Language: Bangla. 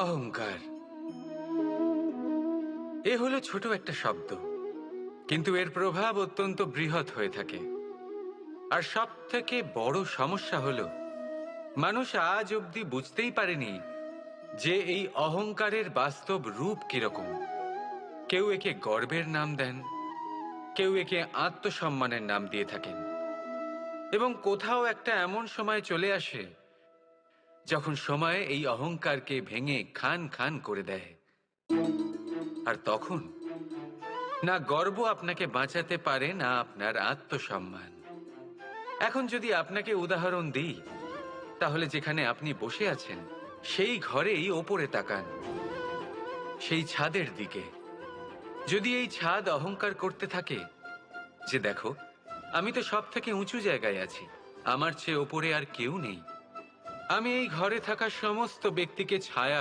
অহংকার। এ হলো ছোট একটা শব্দ, কিন্তু এর প্রভাব অত্যন্ত বৃহৎ হয়ে থাকে। আর সব থেকে বড় সমস্যা হলো, মানুষ আজ অবধি বুঝতেই পারেনি যে এই অহংকারের বাস্তব রূপ কীরকম। কেউ একে গর্বের নাম দেন, কেউ একে আত্মসম্মানের নাম দিয়ে থাকেন। এবং কোথাও একটা এমন সময় চলে আসে যখন সময় এই অহংকারকে ভেঙে খান খান করে দেয়। আর তখন না গর্ব আপনাকে বাঁচাতে পারে না আপনার আত্মসম্মান। এখন যদি আপনাকে উদাহরণ দিই, তাহলে যেখানে আপনি বসে আছেন, সেই ঘরেই ওপরে তাকান। সেই ছাদের দিকে। যদি এই ছাদ অহংকার করতে থাকে, যে দেখো, আমি তো সব থেকে উঁচু জায়গায় আছি, আমার চেয়ে ওপরে আর কেউ নেই। আমি এই ঘরে থাকা সমস্ত ব্যক্তিকে ছায়া